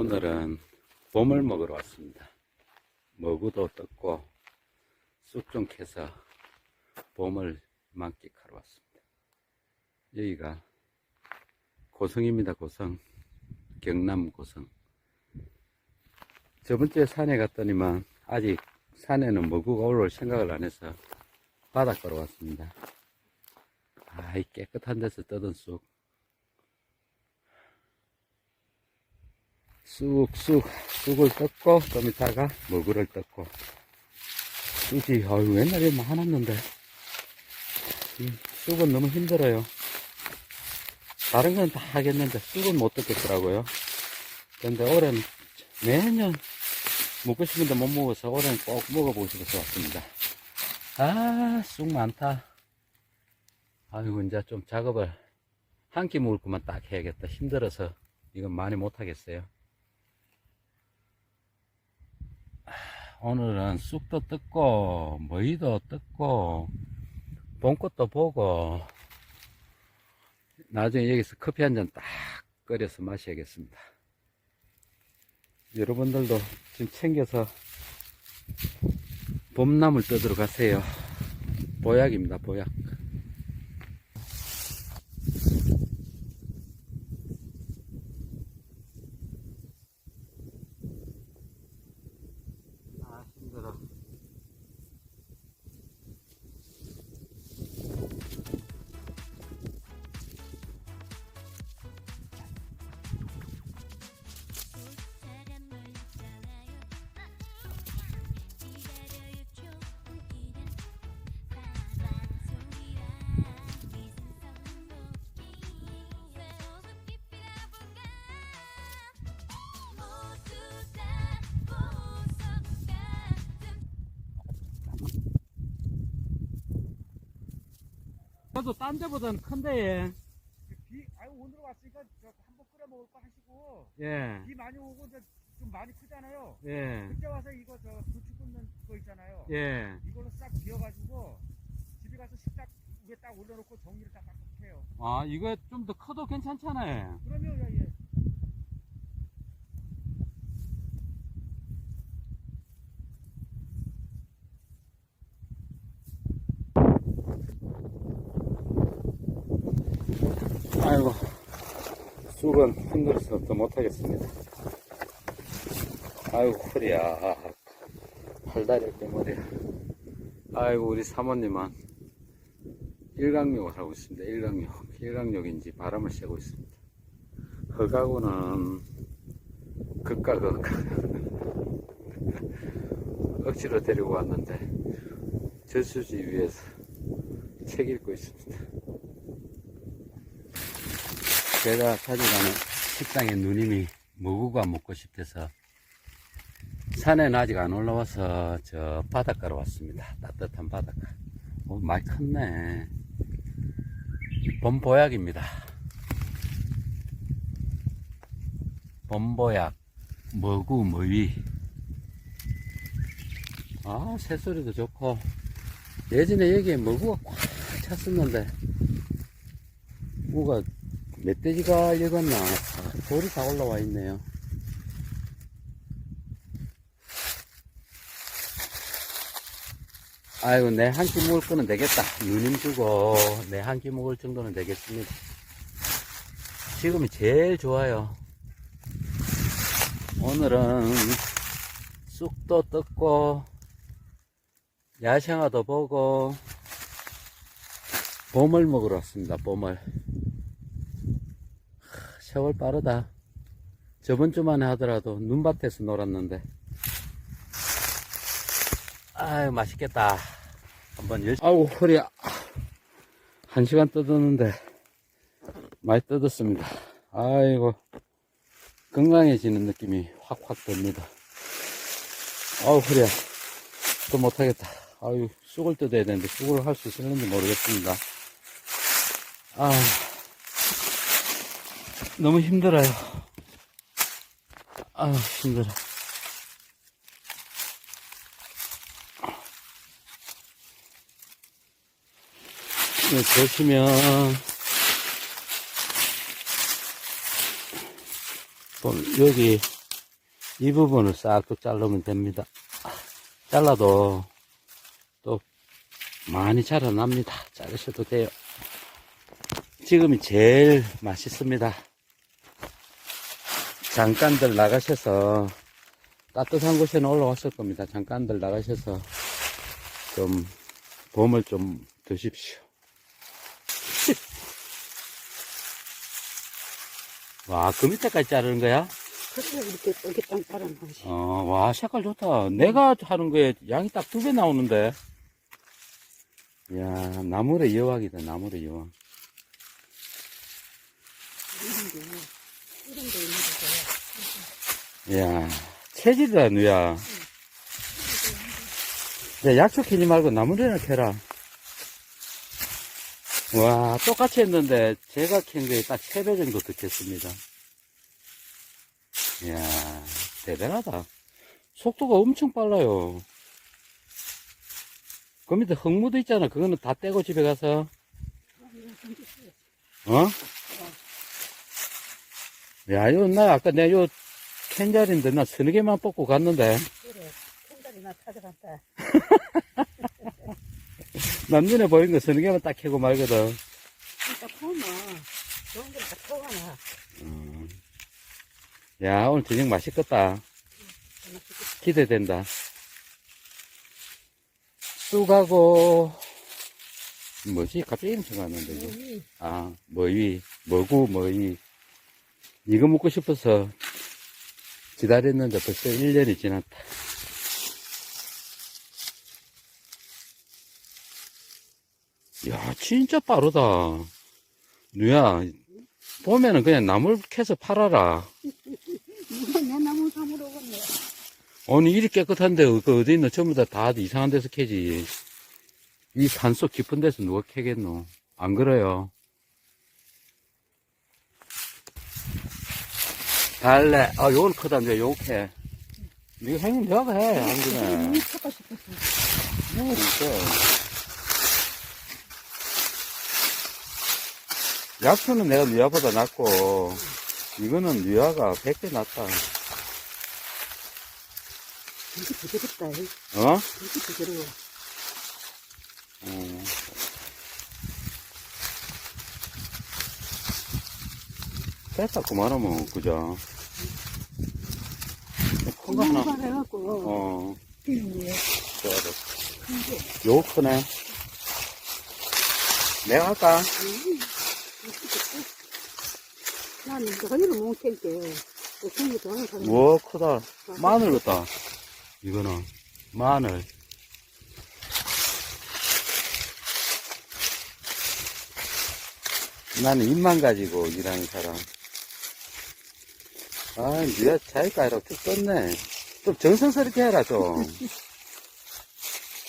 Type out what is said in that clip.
오늘은 봄을 먹으러 왔습니다. 먹어도 떴고 쑥 좀 캐서 봄을 만끽하러 왔습니다. 여기가 고성입니다. 고성 경남 고성. 저번주에 산에 갔더니만 아직 산에는 먹구가 올라올 생각을 안 해서 바닷가로 왔습니다. 아이 깨끗한 데서 떠든 쑥 쑥쑥 쑥을 떴고 좀 이따가 먹으를 떴고. 쑥이 아유 옛날에 많았는데. 이 쑥은 너무 힘들어요. 다른 건 다 하겠는데 쑥은 못 뜯겠더라고요. 근데 올해는 매년 먹고 싶은데 못 먹어서 올해는 꼭 먹어보고 싶어서 왔습니다. 아 쑥 많다. 아이고 이제 좀 작업을 한 끼 먹을 것만 딱 해야겠다. 힘들어서 이건 많이 못 하겠어요 오늘은 쑥도 뜯고 머위도 뜯고 봄꽃도 보고 나중에 여기서 커피 한 잔 딱 끓여서 마셔야겠습니다. 여러분들도 지금 챙겨서 봄나물 뜯으러 가세요. 보약입니다 보약 그래도 딴 데보다는 큰데 비, 아유 오늘 왔으니까 저 한번 끓여 먹을 거 하시고 예. 비 많이 오고 이제 좀 많이 크잖아요. 예. 그때 와서 이거 저 부추 끓는 거 있잖아요. 예. 이걸로 싹 비워가지고 집에 가서 식탁 위에 딱 올려놓고 정리를 딱 빡빡 해요. 아, 이거 좀 더 커도 괜찮잖아요. 그러면 예, 예. 쑥은 힘들어서 또 못하겠습니다. 아이고, 허리야. 팔다리 때문에. 아이고, 우리 사모님은 일강욕을 하고 있습니다. 일강욕. 일강욕인지 바람을 쐬고 있습니다. 허가고는 극과 극. 억지로 데리고 왔는데, 저수지 위에서 책 읽고 있습니다. 제가 자주 가는 식당에 누님이 먹구가 먹고 싶대서 산에는 아직 안 올라와서 저 바닷가로 왔습니다. 따뜻한 바닷가. 오, 많이 컸네. 범보약입니다. 범보약, 먹구, 머위. 아, 새소리도 좋고. 예전에 여기에 먹구가 꽉 찼었는데, 뭐가 멧돼지가 읽었나? 아, 돌이 다 올라와 있네요. 아이고, 내 한 끼 먹을 거는 되겠다. 누님 주고, 내 한 끼 먹을 정도는 되겠습니다. 지금이 제일 좋아요. 오늘은 쑥도 뜯고, 야생화도 보고, 봄을 먹으러 왔습니다, 봄을. 세월 빠르다. 저번 주만에 하더라도 눈밭에서 놀았는데. 아유, 맛있겠다. 한번 열, 아우, 허리야. 한 시간 뜯었는데, 많이 뜯었습니다. 아이고, 건강해지는 느낌이 확확 듭니다. 아우, 허리야. 또 못하겠다. 아유, 쑥을 뜯어야 되는데, 쑥을 할 수 있을는지 모르겠습니다. 아 너무 힘들어요. 아 힘들어. 네, 보시면 또 여기 이 부분을 싹둑 자르면 됩니다. 잘라도 또 많이 자라납니다. 자르셔도 돼요. 지금이 제일 맛있습니다. 잠깐들 나가셔서 따뜻한 곳에는 올라왔을 겁니다. 잠깐들 나가셔서 좀 봄을 좀 드십시오. 와, 그 밑에까지 자르는 거야? 그래서 이렇게 이렇게 땅 거지. 어, 와, 색깔 좋다. 내가 하는 거에 양이 딱 두 배 나오는데. 이야, 나물의 여왕이다, 나물의 여왕. 이런 게, 이런 게. 이야, 체질이다, 누야. 야, 약초 캐지 말고 나물이나 캐라. 와, 똑같이 했는데, 제가 캔 거에 딱세배 정도 듣겠습니다. 이야, 대단하다. 속도가 엄청 빨라요. 그 밑에 흙무도 있잖아. 그거는 다 떼고 집에 가서, 어? 야, 요, 나 아까 내가 요, 캔 자리인데 나 서너 개만 뽑고 갔는데, 그래. 남 눈에 보이는 거 서너 개만 딱 캐고 말거든. 그러니까 보면, 좋은 걸다. 음. 야, 오늘 저녁 맛있겠다. 기대된다. 쑥하고, 뭐지? 갑자기 이름 이거. 여기, 아, 머위, 머구, 머위. 이거 먹고 싶어서 기다렸는데 벌써 1년이 지났다. 야, 진짜 빠르다. 누야, 보면은 그냥 나물 캐서 팔아라. 내 나무 사물어 오겠네. 아니, 이리 깨끗한데, 그 어디 있노? 전부 다, 다 이상한 데서 캐지. 이 산속 깊은 데서 누가 캐겠노? 안 그래요? 달래. 아, 요건 크다. 이제 캐. 이거 형님 내가 해. 안 그래. 너무 찾고 싶었어. 뭐, 진짜. 약초는 내가 누야보다 낫고, 이거는 누야가 100배 낫다. 이게 부드럽다. 이. 어? 이게 부드러워. 어. 됐다, 그만하면, 그죠? 큰거 하나, 해갖고, 어. 큰게 요거 크네. 내가 할까? 생기 좋아하는 사람. 우와, 크다. 마늘 같다. 이거는, 마늘. 나는 입만 가지고 일하는 사람. 아, 니가 자기가 쭉 떴네. 좀 정성스럽게 해라, 좀.